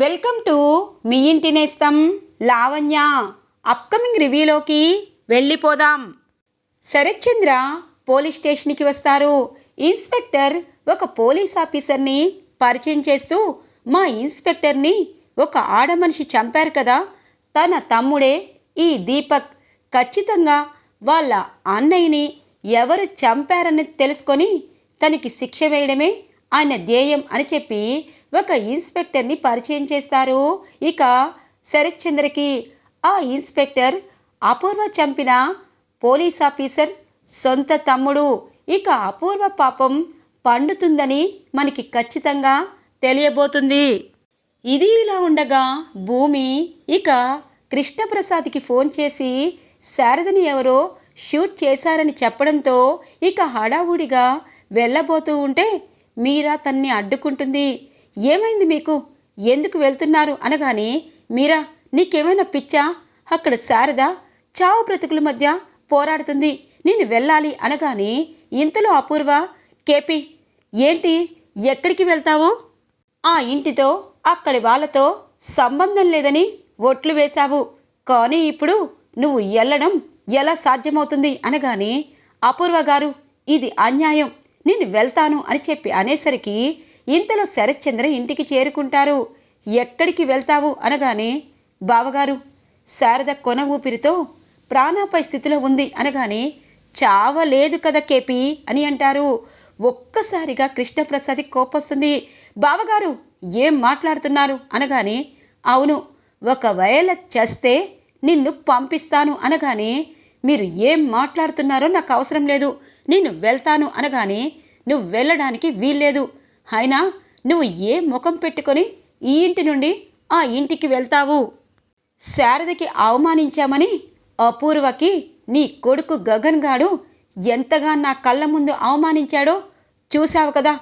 Welcome to me ఇంటి నేస్తం Lavanya. Upcoming రివ్యూలోకి వెళ్ళిపోదాం. శరత్చంద్ర పోలీస్ స్టేషన్కి వస్తారు. ఇన్స్పెక్టర్ ఒక పోలీస్ ఆఫీసర్ని పరిచయం చేస్తూ మా ఇన్స్పెక్టర్ని ఒక ఆడమనిషి చంపారు కదా తన తమ్ముడే ఈ దీపక్. ఖచ్చితంగా వాళ్ళ అన్నయ్యని ఎవరు చంపారని తెలుసుకొని తనకి శిక్ష వేయడమే ఆయన ధ్యేయం అని చెప్పి ఒక ఇన్స్పెక్టర్ని పరిచయం చేస్తారు. ఇక శరత్చంద్రకి ఆ ఇన్స్పెక్టర్ అపూర్వ చంపిన పోలీస్ ఆఫీసర్ సొంత తమ్ముడు. ఇక అపూర్వ పాపం పండుతుందని మనకి ఖచ్చితంగా తెలియబోతుంది. ఇది ఇలా ఉండగా భూమి ఇక కృష్ణప్రసాద్కి ఫోన్ చేసి శారదని ఎవరో షూట్ చేశారని చెప్పడంతో ఇక హడావుడిగా వెళ్ళబోతూ ఉంటే మీరా తన్ని అడ్డుకుంటుంది. ఏమైంది మీకు? ఎందుకు వెళ్తున్నారు? అనగానే మీరా నీకేమైనా పిచ్చా? అక్కడ శారద చావు బ్రతుకుల మధ్య పోరాడుతుంది. నేను వెళ్ళాలి అనగానే ఇంతలో అపూర్వ కేపీ ఏంటి ఎక్కడికి వెళ్తావు? ఆ ఇంటితో అక్కడి వాళ్ళతో సంబంధం లేదని ఒట్లు వేశావు. కానీ ఇప్పుడు నువ్వు వెళ్ళడం ఎలా సాధ్యమవుతుంది? అనగానే అపూర్వ గారు ఇది అన్యాయం. నేను వెళ్తాను అని చెప్పి అనేసరికి ఇంతలో శరత్చంద్ర ఇంటికి చేరుకుంటారు. ఎక్కడికి వెళ్తావు అనగానే బావగారు శారద కొన ఊపిరితో ప్రాణాపై స్థితిలో ఉంది అనగానే చావలేదు కదా కేపీ అని అంటారు. ఒక్కసారిగా కృష్ణప్రసాద్ కోపొస్తుంది. బావగారు ఏం మాట్లాడుతున్నారు? అనగానే అవును ఒకవేళ చేస్తే నిన్ను పంపిస్తాను అనగానే మీరు ఏం మాట్లాడుతున్నారో నాకు అవసరం లేదు. నేను వెళ్తాను అనగానే నువ్వు వెళ్ళడానికి వీల్లేదు. అయినా నువ్వు ఏ ముఖం పెట్టుకొని ఈ ఇంటి నుండి ఆ ఇంటికి వెళ్తావు? శారదకి అవమానించామని అపూర్వకి నీ కొడుకు గగన్ గాడు ఎంతగా నా కళ్ళ ముందు అవమానించాడో చూశావు కదా.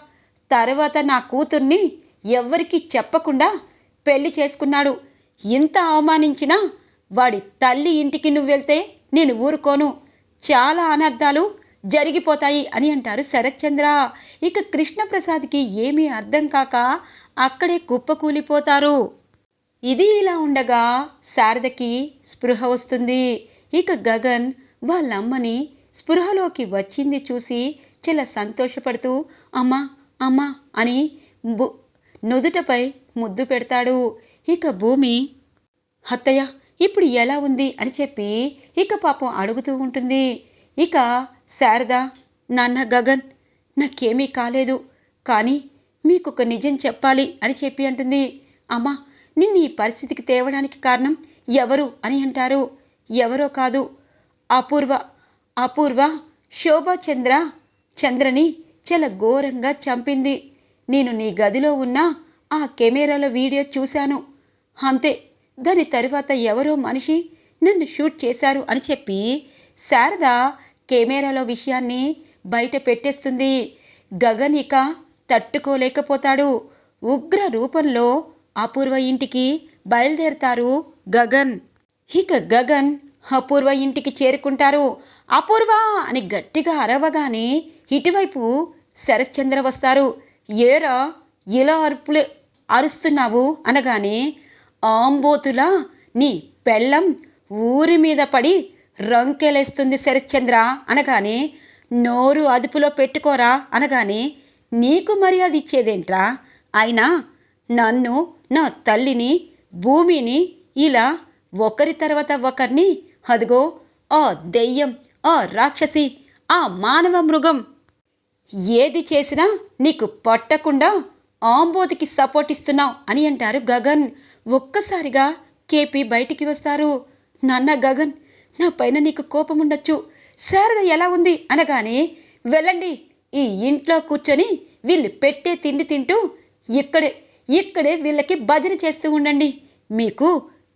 తర్వాత నా కూతుర్ని ఎవ్వరికీ చెప్పకుండా పెళ్ళి చేసుకున్నాడు. ఇంత అవమానించినా వాడి తల్లి ఇంటికి నువ్వు వెళ్తే నేను ఊరుకోను. చాలా అనర్థాలు జరిగిపోతాయి అని అంటారు శరత్చంద్ర. ఇక కృష్ణప్రసాద్కి ఏమీ అర్థం కాక అక్కడే కుప్పకూలిపోతారు. ఇది ఇలా ఉండగా శారదకి స్పృహ వస్తుంది. ఇక గగన్ వాళ్ళమ్మని స్పృహలోకి వచ్చింది చూసి చాలా సంతోషపడుతూ అమ్మా అమ్మా అని బు నుదుటపై ముద్దు పెడతాడు. ఇక భూమి అత్తయ్య ఇప్పుడు ఎలా ఉంది? అని చెప్పి ఇక పాపం అడుగుతూ ఉంటుంది. ఇక శారదా నాన్న గగన్ నాకేమీ కాలేదు. కానీ మీకు ఒక నిజం చెప్పాలి అని చెప్పి అంటుంది. అమ్మా నిన్ను ఈ పరిస్థితికి తేవడానికి కారణం ఎవరు అని అంటారు. ఎవరో కాదు. అపూర్వ అపూర్వ శోభాచంద్ర చంద్రని చాలా ఘోరంగా చంపింది. నేను నీ గదిలో ఉన్న ఆ కెమెరాలో వీడియో చూశాను. అంతే దాని తర్వాత ఎవరో మనిషి నన్ను షూట్ చేశారు అని చెప్పి శారద కెమెరాలో విషయాన్ని బయట పెట్టేస్తుంది. గగన్ ఇక తట్టుకోలేకపోతాడు. ఉగ్ర రూపంలో అపూర్వ ఇంటికి బయలుదేరతారు గగన్. ఇక గగన్ అపూర్వ ఇంటికి చేరుకుంటారు. అపూర్వ అని గట్టిగా అరవగానే ఇటువైపు శరత్చంద్ర వస్తారు. ఏరా ఎలా అరుపులు అరుస్తున్నావు అనగానే ఆంబోతులా నీ పెళ్ళం ఊరి మీద పడి రంకెలేస్తుంది శరత్చంద్ర అనగానే నోరు అదుపులో పెట్టుకోరా అనగానే నీకు మర్యాద ఇచ్చేదేంట్రా? అయినా నన్ను నా తల్లిని భూమిని ఇలా ఒకరి తర్వాత ఒకరిని అదిగో ఆ దెయ్యం ఆ రాక్షసి ఆ మానవ మృగం. ఏది చేసినా నీకు పట్టకుండా ఆంబోతికి సపోర్ట్ ఇస్తున్నావు అని అంటారు గగన్. ఒక్కసారిగా కేపీ బయటికి వస్తారు. నాన్న గగన్ నా పైన నీకు కోపం ఉండొచ్చు శారద ఎలా ఉంది? అనగానే వెళ్ళండి. ఈ ఇంట్లో కూర్చొని వీళ్ళు పెట్టే తిండి తింటూ ఇక్కడే ఇక్కడే వీళ్ళకి భజన చేస్తూ ఉండండి. మీకు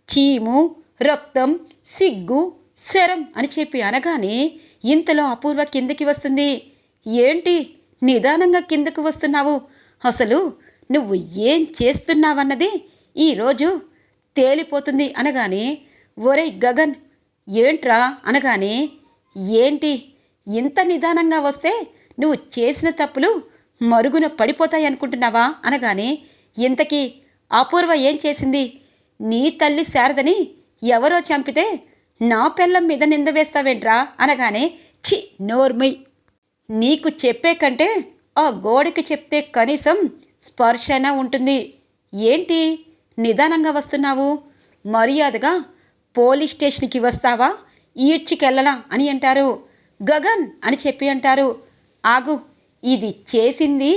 చీము రక్తం సిగ్గు శరం అని చెప్పి అనగానే ఇంతలో అపూర్వ కిందకి వస్తుంది. ఏంటి? నిదానంగా కిందకు వస్తున్నావు. అసలు నువ్వు ఏం చేస్తున్నావన్నది ఈరోజు తేలిపోతుంది అనగానే ఒరే గగన్ ఏంట్రా అనగానే ఏంటి? ఇంత నిదానంగా వస్తే నువ్వు చేసిన తప్పులు మరుగున పడిపోతాయి అనుకుంటున్నావా? అనగానే ఇంతకీ అపూర్వ ఏం చేసింది? నీ తల్లి శారదని ఎవరో చంపితే నా పిల్లం మీద నింద వేస్తావేంట్రా? అనగానే చి నోర్మై నీకు చెప్పే కంటే ఆ గోడకి చెప్తే కనీసం స్పర్శన ఉంటుంది. ఏంటి? నిదానంగా వస్తున్నావు? మర్యాదగా పోలీస్ స్టేషన్కి వస్తావా? ఈడ్చికెళ్ళలా అని అంటారు. గగన్ అని చెప్పి అంటారు. ఆగు ఇది చేసింది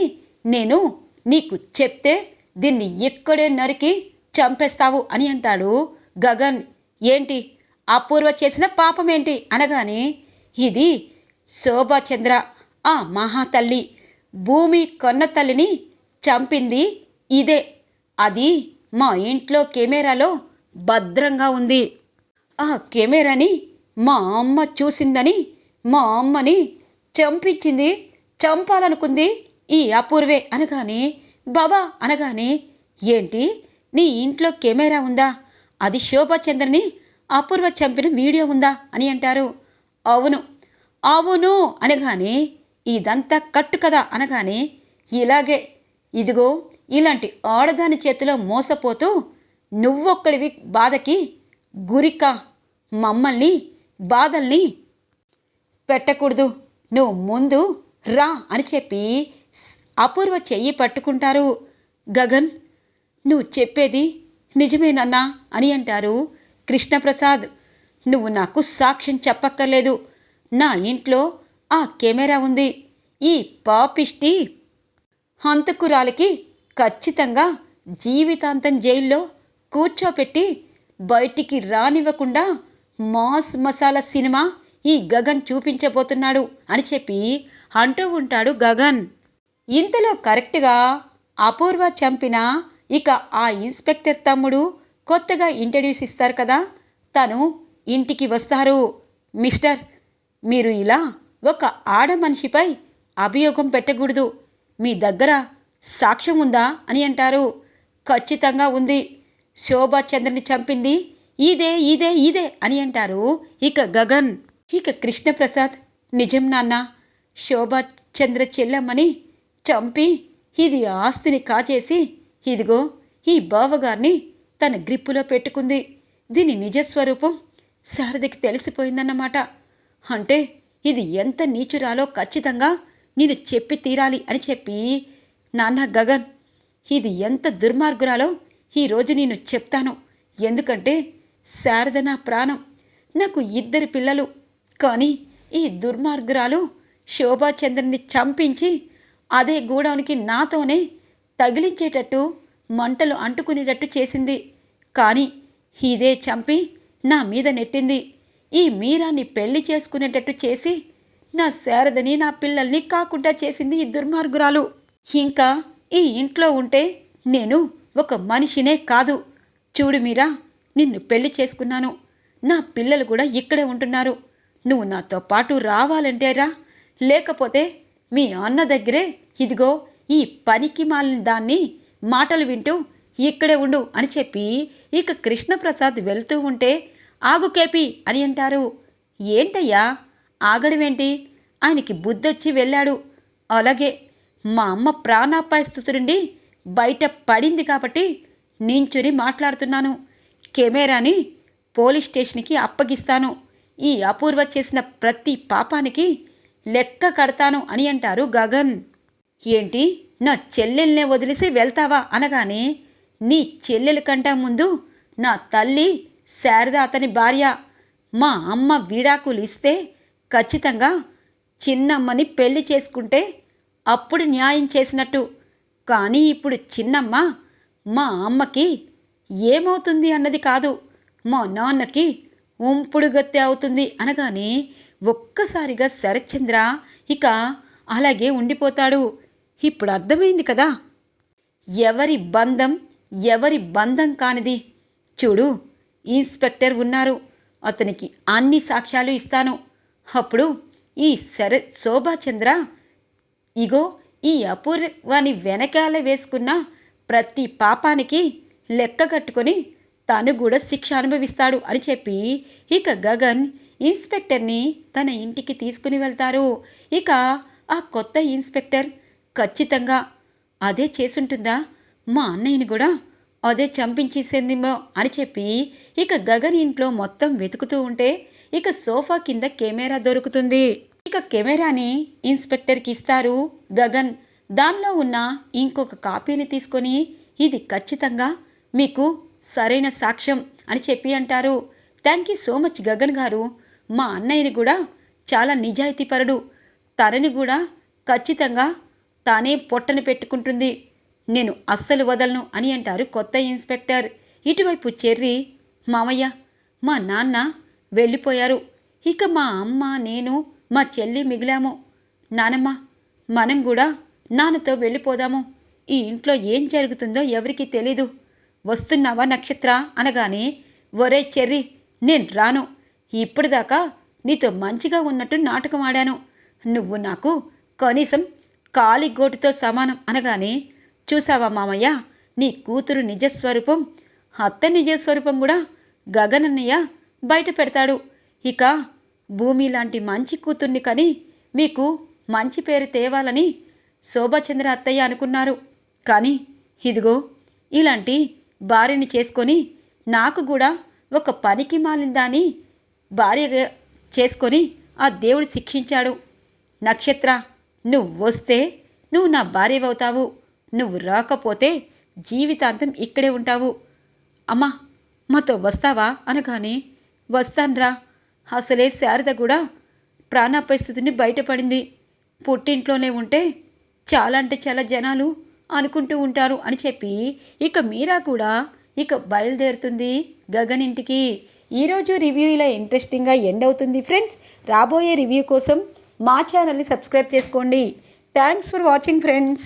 నేను నీకు చెప్తే దీన్ని ఇక్కడే నరికి చంపేస్తావు అని అంటాడు గగన్. ఏంటి? అపూర్వ చేసిన పాపం ఏంటి అనగానే ఇది శోభాచంద్ర ఆ మహాతల్లి. భూమి కొన్న తల్లిని చంపింది ఇదే. అది మా ఇంట్లో కెమెరాలో భద్రంగా ఉంది. ఆ కెమెరాని మా అమ్మ చూసిందని మా అమ్మని చంపించింది చంపాలనుకుంది ఈ అపూర్వే అనగానే బాబా అనగానే ఏంటి? నీ ఇంట్లో కెమెరా ఉందా? అది శోభాచంద్రని అపూర్వ చంపిన వీడియో ఉందా? అని అంటారు. అవును. అవును అనగానే ఇదంతా కట్టు కదా? అనగానే ఇలాగే. ఇదిగో ఇలాంటి ఆడదాని చేతిలో మోసపోతూ నువ్వొక్కడివి బాధకి గురిక మమ్మల్ని బాధల్ని పెట్టకూడదు. నువ్వు ముందు రా అని చెప్పి అపూర్వ చెయ్యి పట్టుకుంటారు గగన్. నువ్వు చెప్పేది నిజమేనన్నా అని అంటారు కృష్ణప్రసాద్. నువ్వు నాకు సాక్ష్యం చెప్పక్కర్లేదు. నా ఇంట్లో ఆ కెమెరా ఉంది. ఈ పాపిష్టి హంతకురాలికి ఖచ్చితంగా జీవితాంతం జైల్లో కూర్చోపెట్టి బయటికి రానివ్వకుండా మాస్ మసాలా సినిమా ఈ గగన్ చూపించబోతున్నాడు అని చెప్పి అంటూ ఉంటాడు గగన్. ఇంతలో కరెక్ట్గా అపూర్వ చంపిన ఇక ఆ ఇన్స్పెక్టర్ తమ్ముడు కొత్తగా ఇంట్రడ్యూస్ ఇస్తారు కదా తను ఇంటికి వస్తారు. మిస్టర్ మీరు ఇలా ఒక ఆడ మనిషిపై అభియోగం పెట్టకూడదు. మీ దగ్గర సాక్ష్యం ఉందా అని అంటారు. ఖచ్చితంగా ఉంది. శోభాచంద్రని చంపింది. ఇదే ఇదే ఇదే అని అంటారు ఇక గగన్. ఇక కృష్ణప్రసాద్. నిజం నాన్న శోభాచంద్ర చెల్లమ్మని చంపి ఇది ఆస్తిని కాచేసి ఇదిగో ఈ బావగారిని తన గ్రిప్పులో పెట్టుకుంది. దీని నిజస్వరూపం శారదకి తెలిసిపోయిందన్నమాట. అంటే ఇది ఎంత నీచురాలో ఖచ్చితంగా నేను చెప్పి తీరాలి అని చెప్పి నాన్న గగన్ ఇది ఎంత దుర్మార్గురాలో ఈరోజు నేను చెప్తాను. ఎందుకంటే శారద నా ప్రాణం. నాకు ఇద్దరు పిల్లలు. కానీ ఈ దుర్మార్గురాలు శోభాచంద్రని చంపించి అదే గూడౌనికి నాతోనే తగిలించేటట్టు మంటలు అంటుకునేటట్టు చేసింది. కానీ ఇదే చంపి నా మీద నెట్టింది. ఈ మీరాన్ని పెళ్ళి చేసుకునేటట్టు చేసి నా శారదని నా పిల్లల్ని కాకుండా చేసింది ఈ దుర్మార్గురాలు. ఇంకా ఈ ఇంట్లో ఉంటే నేను ఒక మనిషినే కాదు. చూడు మీరా నిన్ను పెళ్ళి చేసుకున్నాను. నా పిల్లలు కూడా ఇక్కడే ఉంటున్నారు. నువ్వు నాతో పాటు రావాలంటే రా. లేకపోతే మీ అన్న దగ్గరే ఇదిగో ఈ పనికి మాలిన దాన్ని మాటలు వింటూ ఇక్కడే ఉండు అని చెప్పి ఇక కృష్ణప్రసాద్ వెళ్తూ ఉంటే ఆగు కేపి అని అంటారు. ఏంటయ్యా ఆగడమేంటి? ఆయనకి బుద్ధొచ్చి వెళ్ళాడు. అలాగే మా అమ్మ ప్రాణాపాయ నుండి బయట పడింది కాబట్టి నించుని మాట్లాడుతున్నాను. కెమెరాని పోలీస్ స్టేషన్కి అప్పగిస్తాను. ఈ అపూర్వ చేసిన ప్రతి పాపానికి లెక్క కడతాను అని అంటారు గగన్. ఏంటి? నా చెల్లెల్నే వదిలేసి వెళ్తావా? అనగానే నీ చెల్లెల కంటే ముందు నా తల్లి శారద అతని భార్య మా అమ్మ విడాకులు ఇస్తే ఖచ్చితంగా చిన్నమ్మని పెళ్ళి చేసుకుంటే అప్పుడు న్యాయం చేసినట్టు కానీ ఇప్పుడు చిన్నమ్మ మా అమ్మకి ఏమవుతుంది అన్నది కాదు. మా నాన్నకి ఉంపుడు గత్తె అవుతుంది అనగానే ఒక్కసారిగా శరత్చంద్ర ఇక అలాగే ఉండిపోతాడు. ఇప్పుడు అర్థమైంది కదా? ఎవరి బంధం ఎవరి బంధం కానిది? చూడు ఇన్స్పెక్టర్ ఉన్నారు. అతనికి అన్ని సాక్ష్యాలు ఇస్తాను. అప్పుడు ఈ శర శోభాచంద్ర ఇగో ఈ అపూర్వాని వెనకాల వేసుకున్న ప్రతి పాపానికి లెక్క కట్టుకొని తను కూడా శిక్ష అనుభవిస్తాడు అని చెప్పి ఇక గగన్ ఇన్స్పెక్టర్ని తన ఇంటికి తీసుకుని వెళ్తారు. ఇక ఆ కొత్త ఇన్స్పెక్టర్ ఖచ్చితంగా అదే చేసుంటుందా? మా అన్నయ్యని కూడా అదే చంపించేసిందిమో అని చెప్పి ఇక గగన్ ఇంట్లో మొత్తం వెతుకుతూ ఉంటే ఇక సోఫా కింద కెమెరా దొరుకుతుంది. ఇక కెమెరాని ఇన్స్పెక్టర్కి ఇస్తారు గగన్. దానిలో ఉన్న ఇంకొక కాపీని తీసుకొని ఇది ఖచ్చితంగా మీకు సరైన సాక్ష్యం అని చెప్పి అంటారు. Thank you so much Gagan garu. మా అన్నయ్యని కూడా చాలా నిజాయితీపరుడు. తనని కూడా ఖచ్చితంగా తానే పొట్టను పెట్టుకుంటుంది. నేను అస్సలు వదలను అని అంటారు కొత్త ఇన్స్పెక్టర్. ఇటువైపు చెర్రి మామయ్య మా నాన్న వెళ్ళిపోయారు. ఇక మా అమ్మ నేను మా చెల్లి మిగిలాము. నానమ్మ మనం కూడా నాన్నతో వెళ్ళిపోదాము. ఈ ఇంట్లో ఏం జరుగుతుందో ఎవరికీ తెలీదు. వస్తున్నావా నక్షత్ర? అనగానే ఒరే చెర్రి నేను రాను. ఇప్పటిదాకా నీతో మంచిగా ఉన్నట్టు నాటకం ఆడాను. నువ్వు నాకు కనీసం కాలి గోటుతో సమానం అనగానే చూసావా మామయ్య నీ కూతురు నిజస్వరూపం? అత్త నిజస్వరూపం కూడా గగనన్నయ్య బయట పెడతాడు. ఇక భూమి లాంటి మంచి కూతుర్ని కని మీకు మంచి పేరు తేవాలని శోభాచంద్ర అత్తయ్య అనుకున్నారు. కానీ ఇదిగో ఇలాంటి భార్యని చేసుకొని నాకు కూడా ఒక పనికి మాలిందాని భార్యగా చేసుకొని ఆ దేవుడు శిక్షించాడు. నక్షత్ర నువ్వు వస్తే నువ్వు నా భార్యవవుతావు. నువ్వు రాకపోతే జీవితాంతం ఇక్కడే ఉంటావు. అమ్మా మాతో వస్తావా? అనగానే వస్తాన్రా. అసలే శారద కూడా ప్రాణాపరిస్థితిని బయటపడింది. పుట్టింట్లోనే ఉంటే చాలా అంటే చాలా జనాలు అనుకుంటూ ఉంటారు అని చెప్పి ఇక మీరా కూడా ఇక బయలుదేరుతుంది గగన్ ఇంటికి. ఈరోజు రివ్యూ ఇలా ఇంట్రెస్టింగ్గా ఎండ్ అవుతుంది ఫ్రెండ్స్. రాబోయే రివ్యూ కోసం మా ఛానల్ని సబ్స్క్రైబ్ చేసుకోండి. Thanks for watching friends.